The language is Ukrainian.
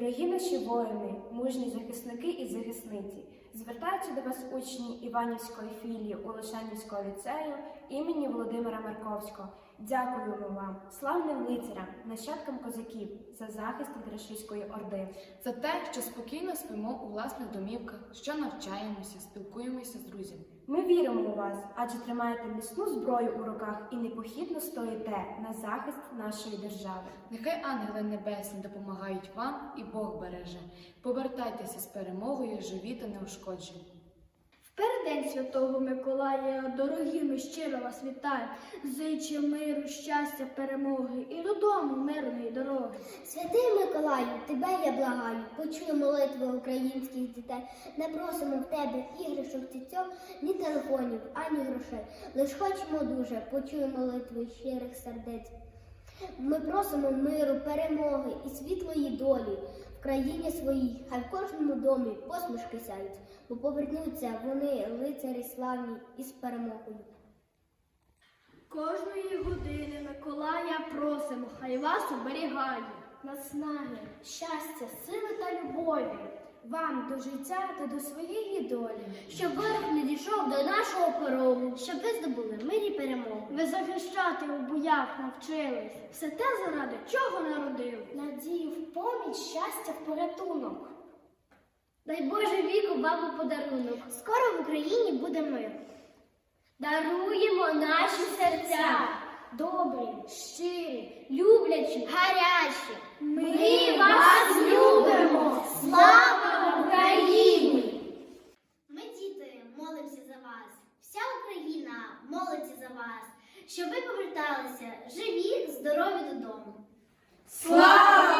Дорогі наші воїни, мужні захисники і захисниці, звертаються до вас учні Іванівської філії Улишанівського ліцею імені Володимира Марковського. Дякуємо вам, славним лицарям, нащадкам козаків, за захист від рашистської орди. За те, що спокійно спимо у власних домівках, що навчаємося, спілкуємося з друзями. Ми віримо у вас, адже тримаєте міцну зброю у руках і непохідно стоїте на захист нашої держави. Нехай ангели небесні допомагають вам і Бог береже. Повертайтеся з перемогою, живі та неушкоджені. Переддень Святого Миколая, дорогі ми щиро вас вітаємо, зичу миру, щастя, перемоги і додому мирної дороги. Святий Миколаю, тебе я благаю, почуй молитви українських дітей. Не просимо в тебе іграшок цицьок, ні телефонів, ані грошей. Лиш хочемо дуже, почуй молитви щирих сердець. Ми просимо миру, перемоги і світлої долі в країні своїй, хай в кожному домі посмішки сяють, бо повернуться вони, лицарі славні, із перемогою. Кожної години Миколая просимо, хай вас оберігає. Наснаги, щастя, сили та любові. Вам до життя та до своєї долі. Щоб ворог не дійшов до нашого порогу, щоб ви здобули мир і перемогу. Ви захищати у боях навчились. Все те заради чого народили. Надію в поміч, щастя в порятунок. Дай Боже віку бабу подарунок. Скоро в Україні буде мир. Даруємо наші серця. Добрі, щирі, люблячі, гарячі. Ми вас любимо! Слава Україні! Ми, діти, молимося за вас. Вся Україна молиться за вас, щоб ви поверталися живі, здорові додому. Слава